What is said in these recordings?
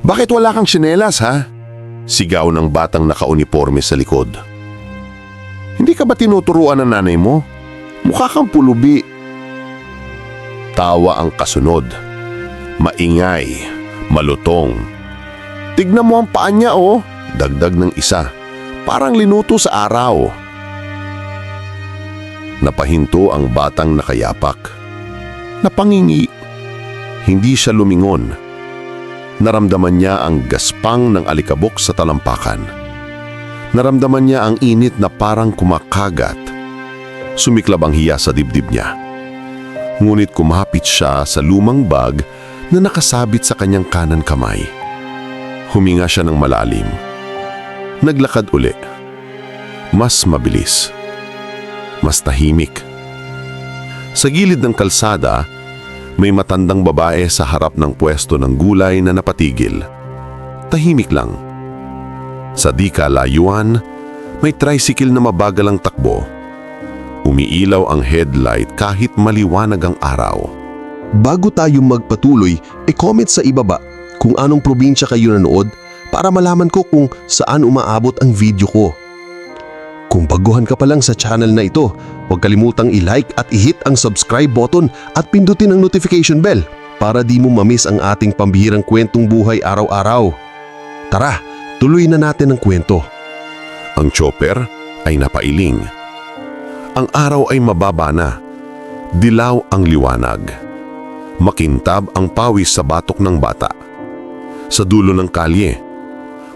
Bakit wala kang tsinelas, ha? Sigaw ng batang nakauniforme sa likod. Hindi ka ba tinuturuan ng nanay mo? Mukha kang pulubi. Tawa ang kasunod. Maingay, malutong. Tignan mo ang paa niya, oh. Dagdag ng isa. Parang linuto sa araw. Napahinto ang batang nakayapak. Napangingi. Hindi siya lumingon. Naramdaman niya ang gaspang ng alikabok sa talampakan. Naramdaman niya ang init na parang kumakagat. Sumiklab ang hiya sa dibdib niya. Ngunit kumapit siya sa lumang bag na nakasabit sa kanyang kanan kamay. Huminga siya ng malalim. Naglakad uli. Mas mabilis. Mas tahimik. Sa gilid ng kalsada, may matandang babae sa harap ng pwesto ng gulay na napatigil. Tahimik lang. Sa di kalayuan, may tricycle na mabagal ang takbo. Umiilaw ang headlight kahit maliwanag ang araw. Bago tayo magpatuloy, e-comment sa ibaba kung anong probinsya kayo nanood para malaman ko kung saan umaabot ang video ko. Kung baguhan ka pa lang sa channel na ito, huwag kalimutang i-like at i-hit ang subscribe button at pindutin ang notification bell para di mo mamiss ang ating pambihirang kwentong buhay araw-araw. Tara, tuloy na natin ang kwento. Ang chopper ay napailing. Ang araw ay mababa na. Dilaw ang liwanag. Makintab ang pawis sa batok ng bata. Sa dulo ng kalye,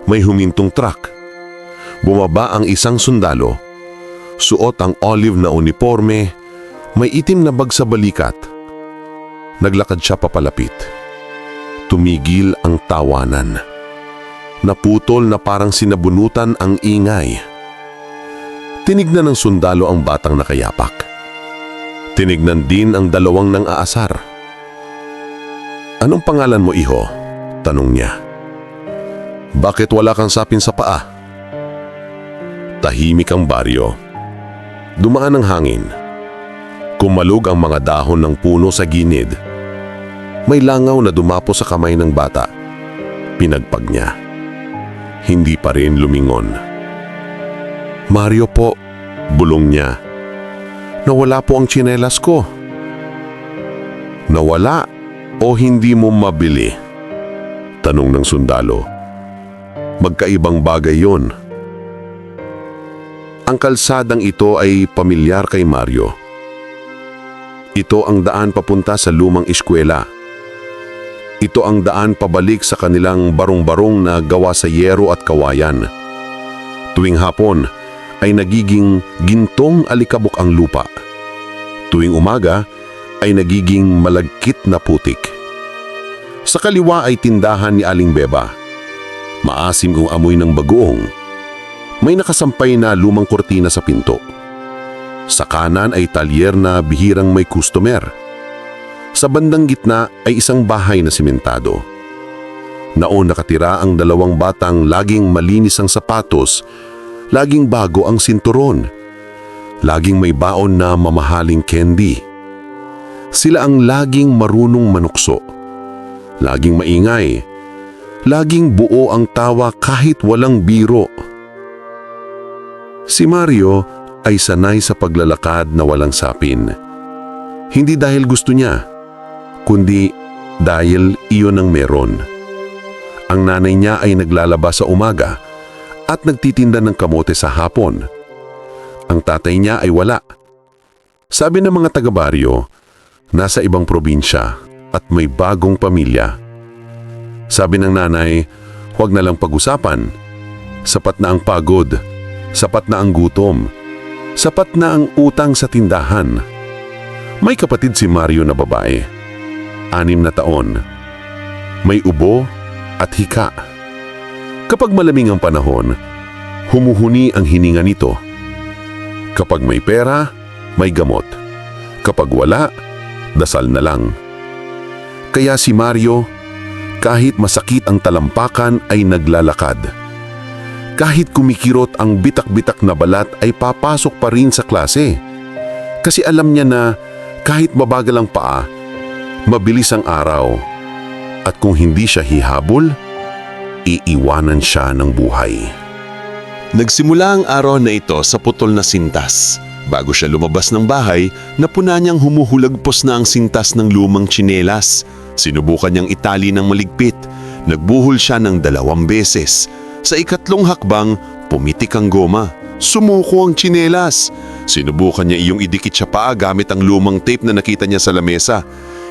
may humintong truck. Bumaba ang isang sundalo. Suot ang olive na uniforme, may itim na bag sa balikat. Naglakad siya papalapit. Tumigil ang tawanan. Naputol na parang sinabunutan ang ingay. Tinignan ng sundalo ang batang nakayapak. Tinignan din ang dalawang nang aasar. Anong pangalan mo, iho? Tanong niya. Bakit wala kang sapin sa paa? Tahimik ang baryo. Dumaan ang hangin. Kumalog ang mga dahon ng puno sa ginid. May langaw na dumapo sa kamay ng bata. Pinagpag niya. Hindi pa rin lumingon. Mario po, bulong niya. Nawala po ang tsinelas ko. Nawala o hindi mo mabili? Tanong ng sundalo. Magkaibang bagay yon. Ang kalsadang ito ay pamilyar kay Mario. Ito ang daan papunta sa lumang eskwela. Ito ang daan pabalik sa kanilang barong-barong na gawa sa yero at kawayan. Tuwing hapon ay nagiging gintong alikabok ang lupa. Tuwing umaga ay nagiging malagkit na putik. Sa kaliwa ay tindahan ni Aling Beba. Maasim ang amoy ng bagoong. May nakasampay na lumang kortina sa pinto. Sa kanan ay talyer na bihirang may customer. Sa bandang gitna ay isang bahay na simentado. Naon nakatira ang dalawang batang laging malinis ang sapatos, laging bago ang sinturon, laging may baon na mamahaling candy. Sila ang laging marunong manukso, laging maingay, laging buo ang tawa kahit walang biro. Si Mario ay sanay sa paglalakad na walang sapin. Hindi dahil gusto niya, kundi dahil iyon ang meron. Ang nanay niya ay naglalaba sa umaga at nagtitinda ng kamote sa hapon. Ang tatay niya ay wala. Sabi ng mga taga-baryo, nasa ibang probinsya at may bagong pamilya. Sabi ng nanay, huwag na lang pag-usapan. Sapat na ang pagod, sapat na ang gutom, sapat na ang utang sa tindahan. May kapatid si Mario na babae. Anim na taon. May ubo at hika. Kapag malamig ang panahon, humuhuni ang hininga nito. Kapag may pera, may gamot. Kapag wala, dasal na lang. Kaya si Mario, kahit masakit ang talampakan ay naglalakad. Kahit kumikirot ang bitak-bitak na balat ay papasok pa rin sa klase. Kasi alam niya na kahit mabagal ang paa, mabilis ang araw. At kung hindi siya hihabol, iiwanan siya ng buhay. Nagsimula ang araw na ito sa putol na sintas. Bago siya lumabas ng bahay, napuna niyang humuhulagpos na ang sintas ng lumang tsinelas. Sinubukan niyang itali ng maligpit. Nagbuhol siya ng dalawang beses. Sa ikatlong hakbang, pumitik ang goma. Sumuko ang tsinelas. Sinubukan niya iyong idikit sa paa gamit ang lumang tape na nakita niya sa lamesa.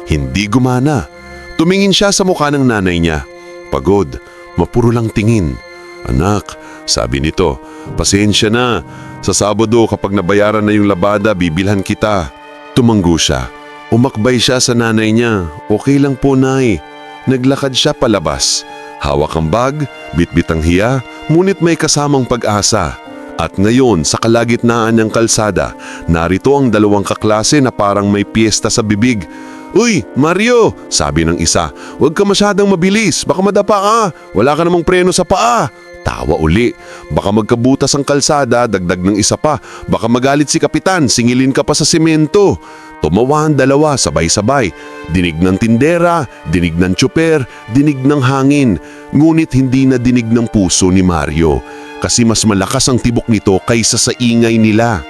Hindi gumana. Tumingin siya sa mukha ng nanay niya. Pagod, mapuro lang tingin. Anak, sabi nito, pasensya na. Sa Sabado kapag nabayaran na yung labada, bibilhan kita. Tumanggo siya. Umakbay siya sa nanay niya. Okay lang po, nay. Naglakad siya palabas. Hawak ang bag, bitbit ang hiya, ngunit may kasamang pag-asa. At ngayon, sa kalagitnaan ng kalsada, narito ang dalawang kaklase na parang may piyesta sa bibig. Uy, Mario! Sabi ng isa, huwag ka masyadang mabilis, baka madapa ka, wala ka namang preno sa paa. Tawa uli. Baka magkabutas ang kalsada, dagdag ng isa pa. Baka magalit si kapitan, singilin ka pa sa simento. Tumawa ang dalawa sabay-sabay. Dinig ng tindera, dinig ng tsuper, dinig ng hangin. Ngunit hindi na dinig ng puso ni Mario. Kasi mas malakas ang tibok nito kaysa sa ingay nila.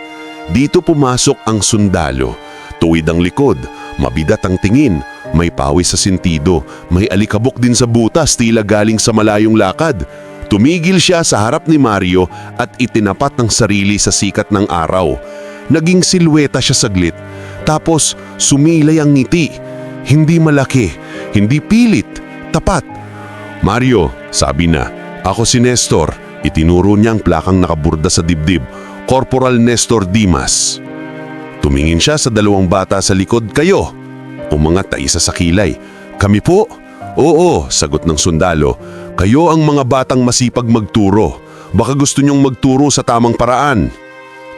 Dito pumasok ang sundalo. Tuwid ang likod, mabidat ang tingin, may pawis sa sentido, may alikabok din sa butas tila galing sa malayong lakad. Tumigil siya sa harap ni Mario at itinapat ng sarili sa sikat ng araw. Naging silweta siya saglit, tapos sumilay ang ngiti. Hindi malaki, hindi pilit, tapat. Mario, sabi na, ako si Nestor. Itinuro niya ang plakang nakaburda sa dibdib, Corporal Nestor Dimas. Tumingin siya sa dalawang bata sa likod kayo. Umangat na isa sa kilay. Kami po? Oo, sagot ng sundalo. Kayo ang mga batang masipag magturo. Baka gusto niyong magturo sa tamang paraan.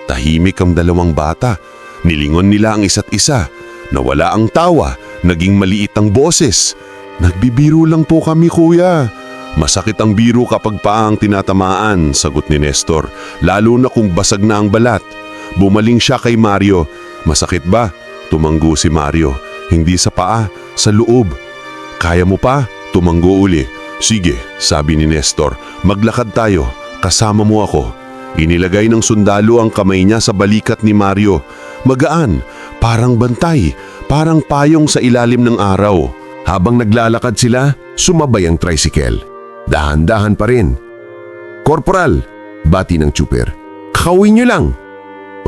Tahimik ang dalawang bata. Nilingon nila ang isa't isa. Nawala ang tawa. Naging maliit ang boses. Nagbibiro lang po kami kuya. Masakit ang biro kapag pa ang tinatamaan, sagot ni Nestor. Lalo na kung basag na ang balat. Bumaling siya kay Mario. Masakit ba? Tumanggo si Mario. Hindi sa paa, sa loob. Kaya mo pa? Tumanggo uli. Sige, sabi ni Nestor. Maglakad tayo. Kasama mo ako. Inilagay ng sundalo ang kamay niya sa balikat ni Mario. Magaan, parang bantay, parang payong sa ilalim ng araw. Habang naglalakad sila, sumabay ang tricycle. Dahan-dahan pa rin. Korporal, bati ng tsuper. Kakawin niyo lang.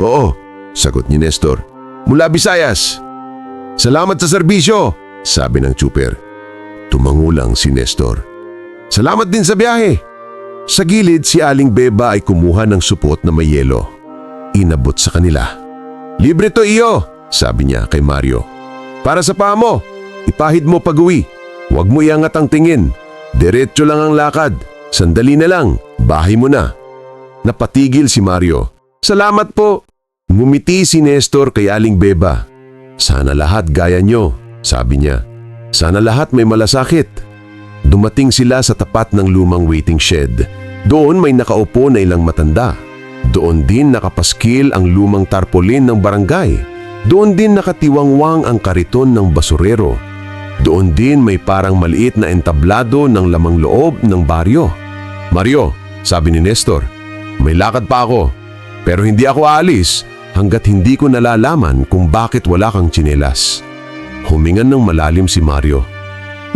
Oo, sagot ni Nestor. Mula Visayas. Salamat sa serbisyo, sabi ng tsuper. Tumango lang si Nestor. Salamat din sa biyahe. Sa gilid, si Aling Beba ay kumuha ng supot na may yelo. Inabot sa kanila. Libre to iyo, sabi niya kay Mario. Para sa paa mo, ipahid mo pag-uwi. Huwag mo iangat ang tingin. Diretso lang ang lakad. Sandali na lang, bahay mo na. Napatigil si Mario. Salamat po. Ngumiti si Nestor kay Aling Beba. Sana lahat gaya nyo, sabi niya. Sana lahat may malasakit. Dumating sila sa tapat ng lumang waiting shed. Doon may nakaupo na ilang matanda. Doon din nakapaskil ang lumang tarpaulin ng barangay. Doon din nakatiwangwang ang kariton ng basurero. Doon din may parang maliit na entablado ng lamang loob ng baryo. Mario, sabi ni Nestor, may lakad pa ako. Pero hindi ako aalis hanggat hindi ko nalalaman kung bakit wala kang tsinelas. Humingan ng malalim si Mario.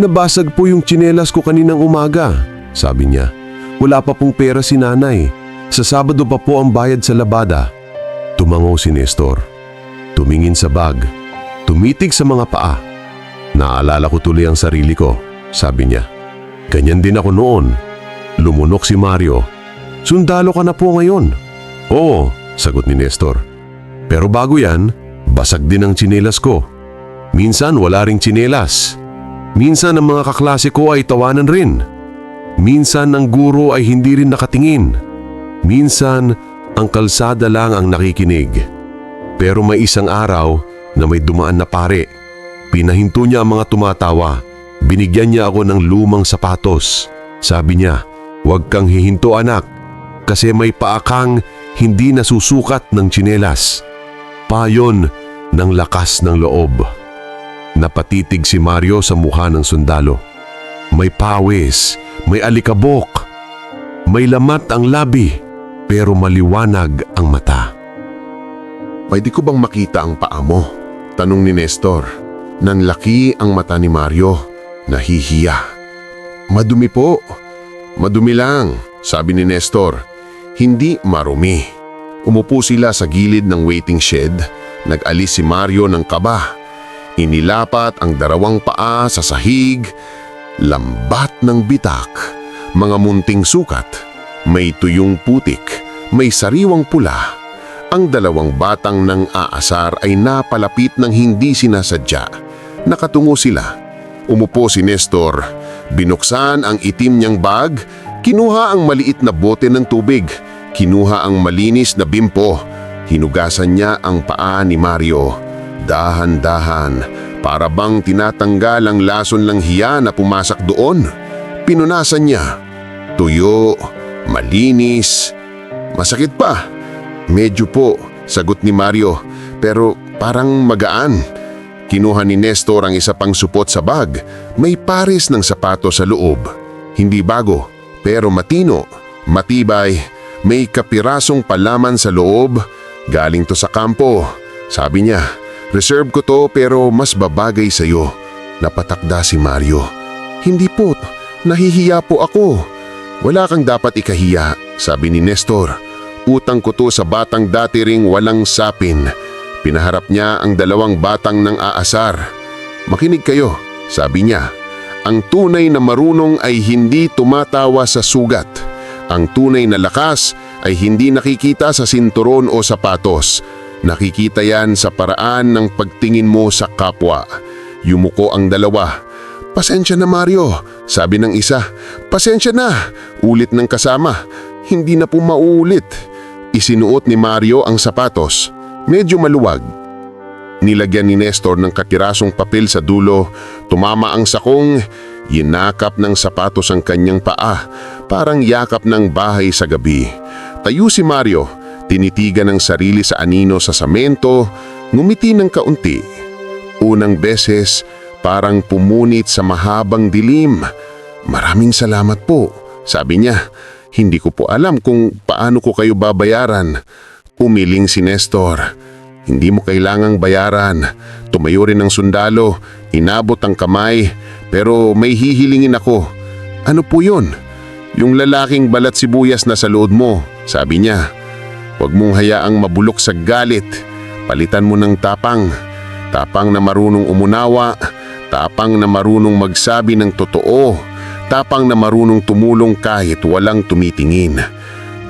Nabasag po yung tsinelas ko kaninang umaga, sabi niya. Wala pa pong pera si nanay. Sa Sabado pa po ang bayad sa labada. Tumango si Nestor. Tumingin sa bag. Tumitig sa mga paa. Naalala ko tuloy ang sarili ko, sabi niya. Ganyan din ako noon. Lumunok si Mario. Sundalo ka na po ngayon. Oo, sagot ni Nestor. Pero bago yan, basag din ang tsinelas ko. Minsan wala ring tsinelas. Minsan ang mga kaklase ko ay tawanan rin. Minsan ang guro ay hindi rin nakatingin. Minsan ang kalsada lang ang nakikinig. Pero may isang araw na may dumaan na pare. Pinahinto niya ang mga tumatawa. Binigyan niya ako ng lumang sapatos. Sabi niya, huwag kang hihinto anak kasi may paakang hindi nasusukat ng tsinelas. Payon ng lakas ng loob. Napatitig si Mario sa mukha ng sundalo. May pawis, may alikabok, may lamat ang labi, pero maliwanag ang mata. Pwede ko bang makita ang paa mo? Tanong ni Nestor. Nanlaki ang mata ni Mario. Nahihiya. Madumi po. Madumi lang, sabi ni Nestor. Hindi marumi. Umupo sila sa gilid ng waiting shed. Nag-alis si Mario ng kaba. Inilapat ang darawang paa sa sahig. Lambat ng bitak. Mga munting sukat. May tuyong putik. May sariwang pula. Ang dalawang batang ng aasar ay napalapit ng hindi sinasadya. Nakatungo sila. Umupo si Nestor. Binuksan ang itim niyang bag. Kinuha ang maliit na bote ng tubig. Kinuha ang malinis na bimpo. Hinugasan niya ang paa ni Mario. Dahan-dahan, para bang tinatanggal ang lason ng hiya na pumasak doon. Pinunasan niya. Tuyo, malinis, masakit pa. Medyo po, sagot ni Mario, pero parang magaan. Kinuha ni Nestor ang isa pang supot sa bag. May pares ng sapato sa loob. Hindi bago, pero matino, matibay. May kapirasong palaman sa loob. Galing to sa kampo. Sabi niya, reserve ko to pero mas babagay sa'yo. Napatakda si Mario. Hindi po, nahihiya po ako. Wala kang dapat ikahiya, sabi ni Nestor. Utang ko to sa batang dati ring walang sapin. Pinaharap niya ang dalawang batang ng aasar. Makinig kayo, sabi niya. Ang tunay na marunong ay hindi tumatawa sa sugat. Ang tunay na lakas ay hindi nakikita sa sinturon o sapatos. Nakikita yan sa paraan ng pagtingin mo sa kapwa. Yumuko ang dalawa. Pasensya na Mario, sabi ng isa. Pasensya na, ulit ng kasama. Hindi na po mauulit. Isinuot ni Mario ang sapatos. Medyo maluwag. Nilagyan ni Nestor ng katirasong papel sa dulo. Tumama ang sakong. Yinakap ng sapatos ang kanyang paa. Parang yakap ng bahay sa gabi. Tayo si Mario. Tinitigan ang sarili sa anino sa samento. Ngumiti ng kaunti. Unang beses, parang pumunit sa mahabang dilim. Maraming salamat po, sabi niya. Hindi ko po alam kung paano ko kayo babayaran. Umiling si Nestor. Hindi mo kailangang bayaran. Tumayo rin ng sundalo, inabot ang kamay, pero may hihilingin ako. Ano po yun? Yung lalaking balat sibuyas na sa lood mo, sabi niya. Huwag mong hayaang mabulok sa galit. Palitan mo ng tapang. Tapang na marunong umunawa. Tapang na marunong magsabi ng totoo. Tapang na marunong tumulong kahit walang tumitingin.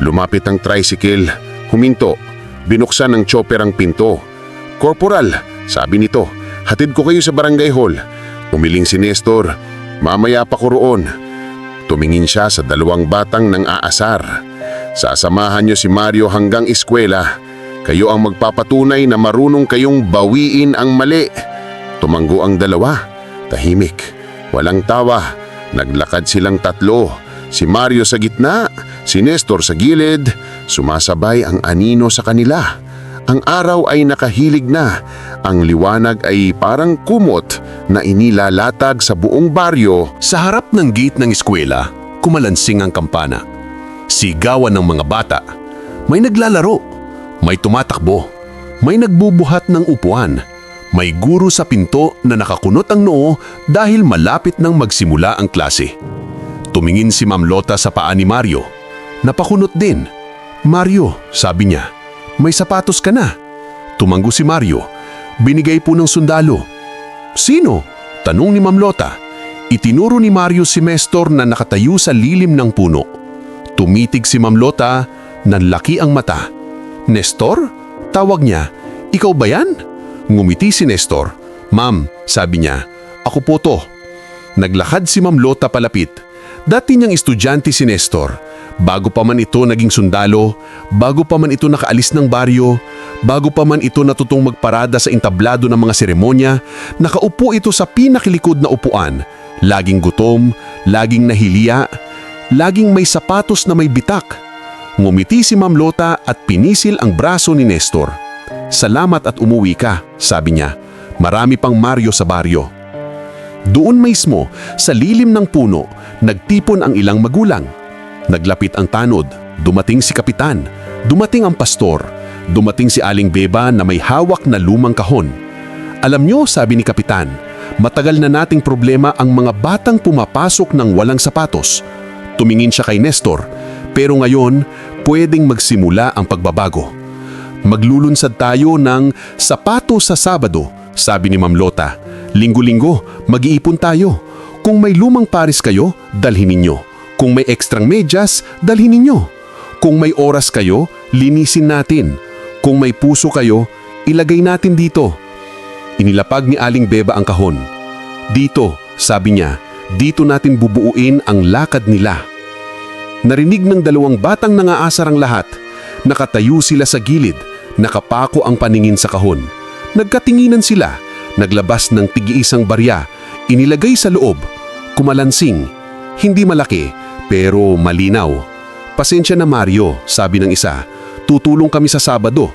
Lumapit ang tricycle. Huminto. Binuksan ng chopper ang pinto. Corporal, sabi nito, hatid ko kayo sa barangay hall. Umiling si Nestor. Mamaya pa ko roon. Tumingin siya sa dalawang batang ng aasar. Sasamahan niyo si Mario hanggang eskwela. Kayo ang magpapatunay na marunong kayong bawiin ang mali. Tumanggo ang dalawa. Tahimik. Walang tawa. Naglakad silang tatlo. Si Mario sa gitna, si Nestor sa gilid. Sumasabay ang anino sa kanila. Ang araw ay nakahilig na. Ang liwanag ay parang kumot na inilalatag sa buong baryo Sa harap ng gate ng eskwela, kumalansing ang kampana. Sigawan ng mga bata. May naglalaro. May tumatakbo. May nagbubuhat ng upuan. May guro sa pinto na nakakunot ang noo dahil malapit nang magsimula ang klase. Tumingin si Ma'am Lota sa paa ni Mario. Napakunot din. Mario, sabi niya, may sapatos ka na. Tumanggo si Mario. Binigay po ng sundalo. Sino? Tanong ni Ma'am Lota. Itinuro ni Mario si Mestor na nakatayo sa lilim ng puno. Tumitig si Ma'am Lota, nanlaki ang mata. Nestor? Tawag niya, ikaw ba yan? Ngumiti si Nestor. Ma'am, sabi niya, ako po to. Naglakad si Ma'am Lota palapit. Dati niyang estudyante si Nestor. Bago pa man ito naging sundalo, bago pa man ito nakaalis ng baryo, bago pa man ito natutong magparada sa entablado ng mga seremonya, nakaupo ito sa pinakilikod na upuan. Laging gutom, laging nahiliya, laging may sapatos na may bitak. Ngumiti si Ma'am Lota at pinisil ang braso ni Nestor. Salamat at umuwi ka, sabi niya. Marami pang Mario sa baryo. Doon mismo, sa lilim ng puno, nagtipon ang ilang magulang. Naglapit ang tanod, dumating si kapitan, dumating ang pastor, dumating si Aling Beba na may hawak na lumang kahon. Alam nyo, sabi ni kapitan, matagal na nating problema ang mga batang pumapasok ng walang sapatos. Tumingin siya kay Nestor, pero ngayon, pwedeng magsimula ang pagbabago. Maglulunsad tayo ng sapato sa Sabado, sabi ni Ma'am Lota. Linggo-linggo, mag-iipon tayo. Kung may lumang paris kayo, dalhin ninyo. Kung may ekstrang medyas, dalhin ninyo. Kung may oras kayo, linisin natin. Kung may puso kayo, ilagay natin dito. Inilapag ni Aling Beba ang kahon. Dito, sabi niya, dito natin bubuuin ang lakad nila. Narinig ng dalawang batang nangaasar ang lahat. Nakatayo sila sa gilid, nakapako ang paningin sa kahon. Nagkatinginan sila, naglabas ng tig-iisang barya, inilagay sa loob. Kumalansing, hindi malaki, pero malinaw. Pasensya na Mario, sabi ng isa. Tutulong kami sa Sabado.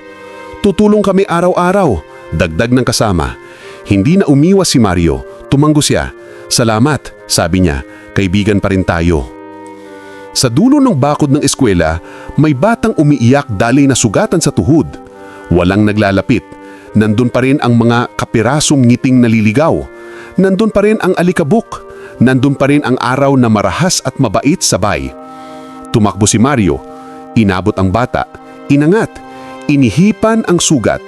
Tutulong kami araw-araw, dagdag ng kasama. Hindi na umiwas si Mario, tumanggo siya. Salamat, sabi niya, kaibigan pa rin tayo. Sa dulo ng bakod ng eskwela, may batang umiiyak dali na sugatan sa tuhod. Walang naglalapit. Nandun pa rin ang mga kapirasong ngiting naliligaw. Nandun pa rin ang alikabok. Nandun pa rin ang araw na marahas at mabait sabay. Tumakbo si Mario. Inabot ang bata. Inangat. Inihipan ang sugat.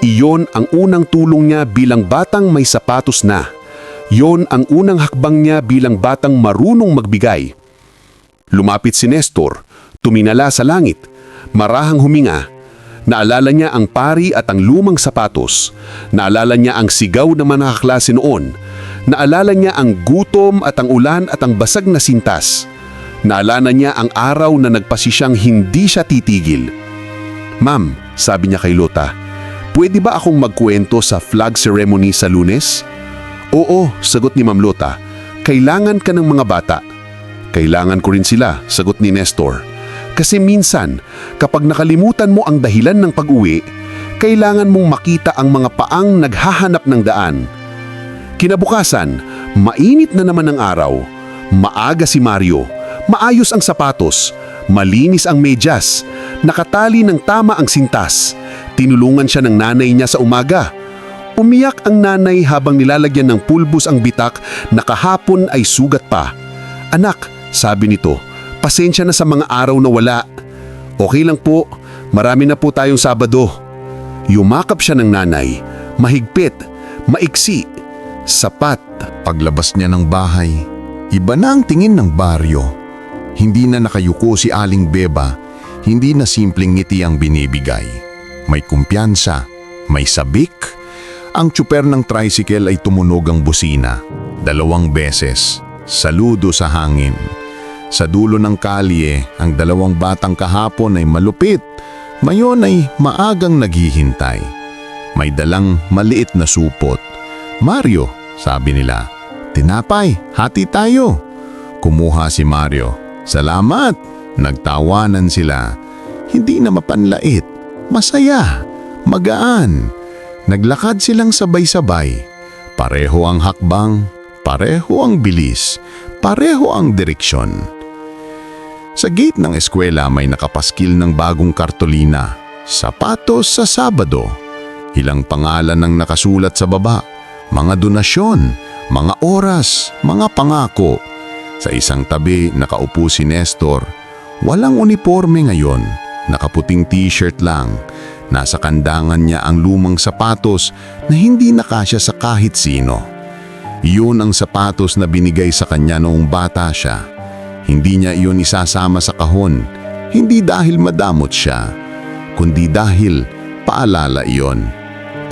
Iyon ang unang tulong niya bilang batang may sapatos na. Yon ang unang hakbang niya bilang batang marunong magbigay. Lumapit si Nestor, tuminala sa langit, marahang huminga. Naalala niya ang pari at ang lumang sapatos. Naalala niya ang sigaw ng mga nakaklase noon. Naalala niya ang gutom at ang ulan at ang basag na sintas. Naalala niya ang araw na nagpasisyang hindi siya titigil. Ma'am, sabi niya kay Lota, pwede ba akong magkwento sa flag ceremony sa lunes? Oo, sagot ni Ma'am Lota, kailangan ka ng mga bata. Kailangan ko rin sila, sagot ni Nestor. Kasi minsan, kapag nakalimutan mo ang dahilan ng pag-uwi, kailangan mong makita ang mga paang naghahanap ng daan. Kinabukasan, mainit na naman ang araw. Maaga si Mario, maayos ang sapatos, malinis ang medyas, nakatali ng tama ang sintas. Tinulungan siya ng nanay niya sa umaga. Umiyak ang nanay habang nilalagyan ng pulbos ang bitak na kahapon ay sugat pa. Anak, sabi nito, pasensya na sa mga araw na wala. Okay lang po, marami na po tayong Sabado. Yumakap siya ng nanay, mahigpit, maiksi, sapat. Paglabas niya ng bahay, iba na ang tingin ng baryo. Hindi na nakayuko si Aling Beba, hindi na simpleng ngiti ang binibigay. May kumpiyansa, may sabik. Ang tsuper ng tricycle ay tumunog ang busina. Dalawang beses, saludo sa hangin. Sa dulo ng kalye, ang dalawang batang kahapon ay malupit. Mayon ay maagang naghihintay. May dalang maliit na supot. Mario, sabi nila, tinapay, hati tayo. Kumuha si Mario. Salamat! Nagtawanan sila. Hindi na mapanlait. Masaya. Magaan. Naglakad silang sabay-sabay. Pareho ang hakbang, pareho ang bilis, pareho ang direksyon. Sa gate ng eskwela may nakapaskil ng bagong kartolina. Sapatos sa Sabado. Ilang pangalan ang nakasulat sa baba. Mga donasyon, mga oras, mga pangako. Sa isang tabi nakaupo si Nestor. Walang uniforme ngayon. Nakaputing t-shirt lang. Nasa kandangan niya ang lumang sapatos na hindi nakasya sa kahit sino. Iyon ang sapatos na binigay sa kanya noong bata siya. Hindi niya iyon isasama sa kahon, hindi dahil madamot siya, kundi dahil paalala iyon.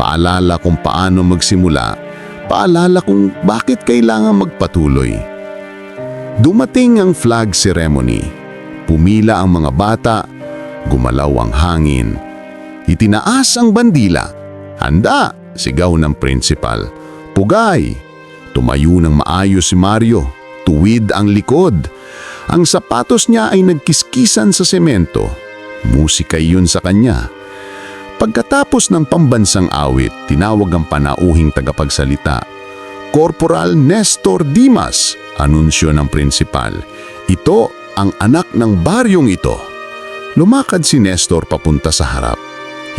Paalala kung paano magsimula, paalala kung bakit kailangan magpatuloy. Dumating ang flag ceremony. Pumila ang mga bata, gumalaw ang hangin. Itinaas ang bandila. Handa, sigaw ng principal. Pugay! Tumayo ng maayos si Mario. Tuwid ang likod. Ang sapatos niya ay nagkiskisan sa semento. Musika yun sa kanya. Pagkatapos ng pambansang awit, tinawag ang panauhing tagapagsalita. Corporal Nestor Dimas, anunsyo ng prinsipal. Ito ang anak ng baryong ito. Lumakad si Nestor papunta sa harap.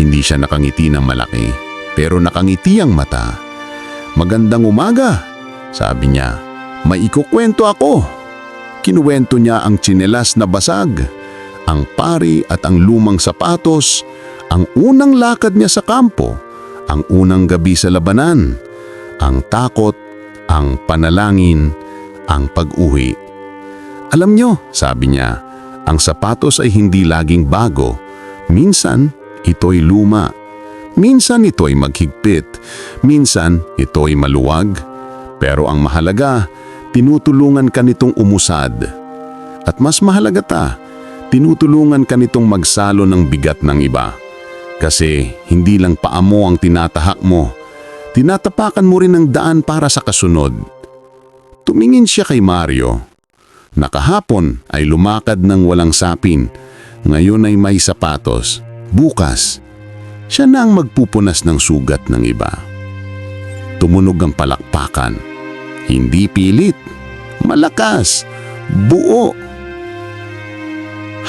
Hindi siya nakangiti ng malaki, pero nakangiti ang mata. Magandang umaga, sabi niya. May ikukwento ako. Kinuwento niya ang tsinelas na basag, ang pari at ang lumang sapatos, ang unang lakad niya sa kampo, ang unang gabi sa labanan, ang takot, ang panalangin, ang pag-uwi. Alam niyo, sabi niya, ang sapatos ay hindi laging bago. Minsan, ito'y luma. Minsan ito'y maghigpit. Minsan, ito'y maluwag. Pero ang mahalaga, tinutulungan ka nitong umusad. At mas mahalaga ta, tinutulungan ka nitong magsalo ng bigat ng iba. Kasi hindi lang paa mo ang tinatahak mo, tinatapakan mo rin ang daan para sa kasunod. Tumingin siya kay Mario. Nakahapon ay lumakad ng walang sapin, ngayon ay may sapatos. Bukas, siya na ang magpupunas ng sugat ng iba. Tumunog ang palakpakan. Hindi pilit, malakas, buo.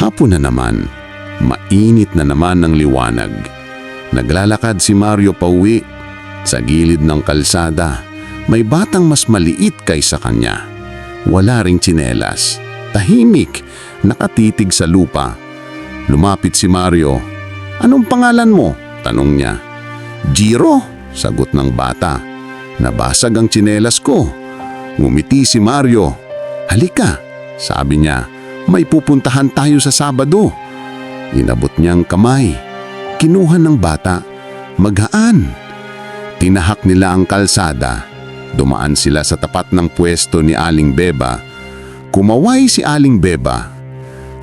Hapon na naman, mainit na naman ang liwanag. Naglalakad si Mario pauwi. Sa gilid ng kalsada, may batang mas maliit kaysa kanya. Wala ring tsinelas. Tahimik, nakatitig sa lupa. Lumapit si Mario. Anong pangalan mo? Tanong niya. Jiro, sagot ng bata. Nabasag ang tsinelas ko. Ngumiti si Mario. Halika, sabi niya. May pupuntahan tayo sa Sabado. Inabot niyang kamay. Kinuha ng bata. Maghaan. Tinahak nila ang kalsada. Dumaan sila sa tapat ng pwesto ni Aling Beba. Kumaway si Aling Beba.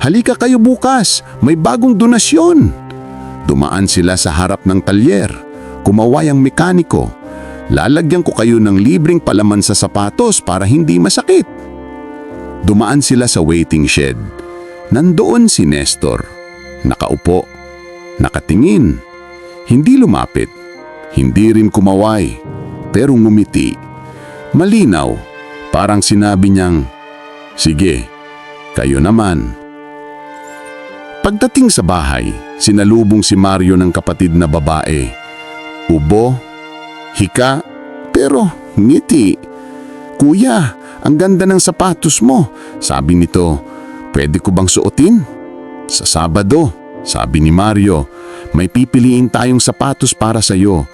Halika kayo bukas, may bagong donasyon. Dumaan sila sa harap ng talyer. Kumaway ang mekaniko. Lalagyan ko kayo ng libreng palaman sa sapatos para hindi masakit. Dumaan sila sa waiting shed. Nandoon si Nestor. Nakaupo. Nakatingin. Hindi lumapit. Hindi rin kumaway. Pero ngumiti. Malinaw. Parang sinabi niyang, Sige, kayo naman. Pagdating sa bahay, sinalubong si Mario ng kapatid na babae. Ubo, hika, pero ngiti. Kuya, ang ganda ng sapatos mo. Sabi nito, pwede ko bang suotin? Sa Sabado, sabi ni Mario, may pipiliin tayong sapatos para sa iyo.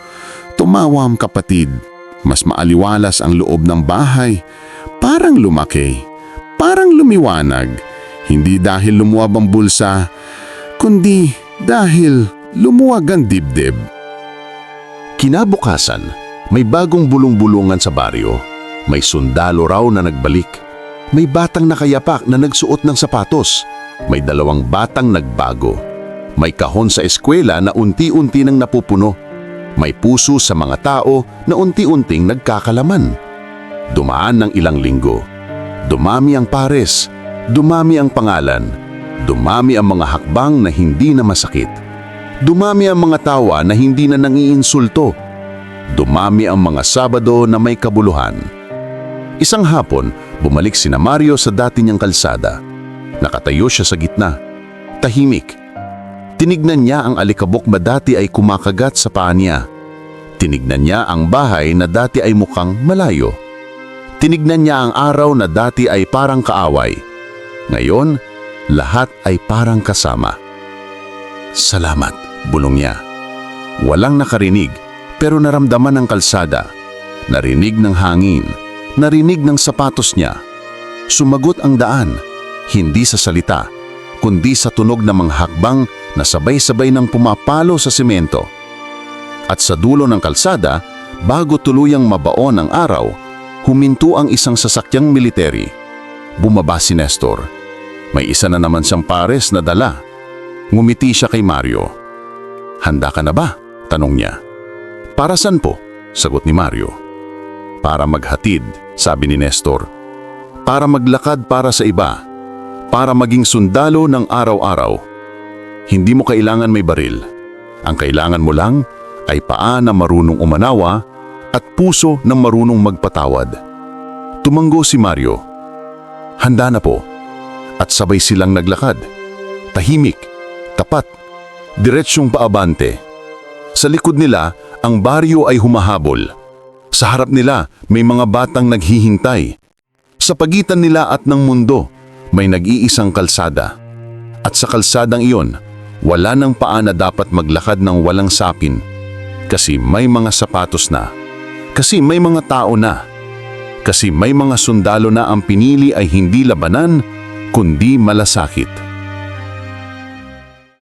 Tumawa ang kapatid. Mas maaliwalas ang loob ng bahay. Parang lumaki. Parang lumiwanag. Hindi dahil lumuwab ang bulsa, kundi dahil lumuwag ang dibdib. Kinabukasan, may bagong bulong-bulungan sa baryo. May sundalo raw na nagbalik. May batang nakayapak na nagsuot ng sapatos. May dalawang batang nagbago. May kahon sa eskwela na unti-unti nang napupuno. May puso sa mga tao na unti-unting nagkakalaman. Dumaan ng ilang linggo. Dumami ang pares. Dumami ang pangalan. Dumami ang mga hakbang na hindi na masakit. Dumami ang mga tawa na hindi na nangiinsulto. Dumami ang mga Sabado na may kabuluhan. Isang hapon, bumalik si na Mario sa dati niyang kalsada. Nakatayo siya sa gitna. Tahimik. Tinignan niya ang alikabok na dati ay kumakagat sa paa niya. Tinignan niya ang bahay na dati ay mukhang malayo. Tinignan niya ang araw na dati ay parang kaaway. Ngayon, lahat ay parang kasama. Salamat, bulong niya. Walang nakarinig, pero naramdaman ng kalsada. Narinig ng hangin, narinig ng sapatos niya. Sumagot ang daan, hindi sa salita, kundi sa tunog ng mga hakbang na sabay-sabay nang pumapalo sa simento. At sa dulo ng kalsada, bago tuluyang mabaon ang araw, huminto ang isang sasakyang military. Bumaba si Nestor. May isa na naman siyang pares na dala. Ngumiti siya kay Mario. Handa ka na ba? Tanong niya. Para saan po? Sagot ni Mario. Para maghatid, sabi ni Nestor. Para maglakad para sa iba. Para maging sundalo ng araw-araw. Hindi mo kailangan may baril. Ang kailangan mo lang ay paa na marunong umanawa at puso ng marunong magpatawad. Tumanggo si Mario. Handa na po. At sabay silang naglakad. Tahimik, tapat, diretsyong paabante. Sa likod nila, ang baryo ay humahabol. Sa harap nila, may mga batang naghihintay. Sa pagitan nila at ng mundo, may nag-iisang kalsada. At sa kalsadang iyon, wala nang paa na dapat maglakad ng walang sapin. Kasi may mga sapatos na. Kasi may mga tao na. Kasi may mga sundalo na ang pinili ay hindi labanan, kundi malasakit.